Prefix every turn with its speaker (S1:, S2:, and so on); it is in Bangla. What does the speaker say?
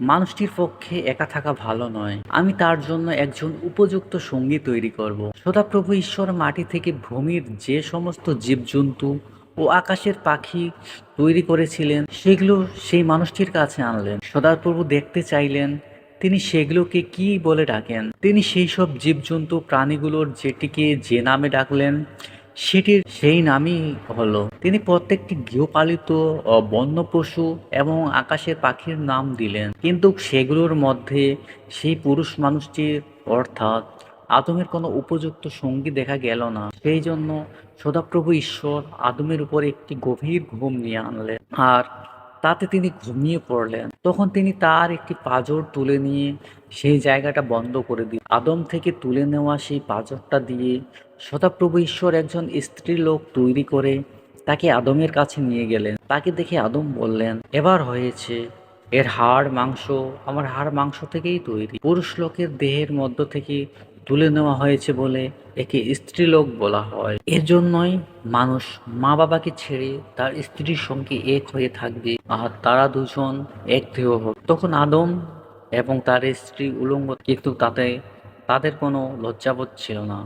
S1: মানুষটির পক্ষে একা থাকা ভালো নয়। আমি তার জন্য একজন উপযুক্ত সঙ্গী তৈরি করব। সদাপ্রভু ঈশ্বর মাটি থেকে ভূমির যে সমস্ত জীবজন্তু ও আকাশের পাখি তৈরি করেছিলেন, সেগুলো সেই মানুষটির কাছে আনলেন। সদাপ্রভু দেখতে চাইলেন, তিনি সেগুলোকে কি বলে ডাকেন? তিনি সেই সব জীবজন্তু প্রাণীগুলোর যেটিকে যে নামে ডাকলেন সেটির সেই নামই হলো। তিনি প্রত্যেকটি গৃহপালিত বন্য পশু এবং আকাশের পাখির নাম দিলেন। কিন্তু সেগুলোর মধ্যে সেই পুরুষ মানুষটির, অর্থাৎ আদমের কোনো উপযুক্ত সঙ্গী দেখা গেল না। সেই জন্য সদাপ্রভু ঈশ্বর আদমের উপর একটি গভীর ঘুম নিয়ে আনলেন। আর তাতে তিনি ঘুমিয়ে পড়লেন। তখন তিনি তার একটি পাঁজর তুলে নিয়ে সেই জায়গাটা বন্ধ করে দিল আদম থেকে তুলে নেওয়া সেই পাঁজরটা দিয়ে সদাপ্রভু ঈশ্বর একজন স্ত্রী লোক তৈরি করে তাকে আদমের কাছে নিয়ে গেলেন। তাকে দেখে আদম বললেন, এবার হয়েছে, এর হাড় মাংস, আমার হাড় মাংস থেকেই তৈরি। পুরুষ লোকের দেহের মধ্য থেকে তুলে নেওয়া হয়েছে বলে একে স্ত্রীলোক বলা হয়। এর জন্যই মানুষ মা বাবাকে ছেড়ে তার স্ত্রীর সঙ্গে এক হয়ে থাকবে আর তারা দুজন এক দেহ হবে। তখন আদম এবং তার স্ত্রী উলঙ্গ, কিন্তু তাতে তাদের কোনো লজ্জাবোধ ছিল না।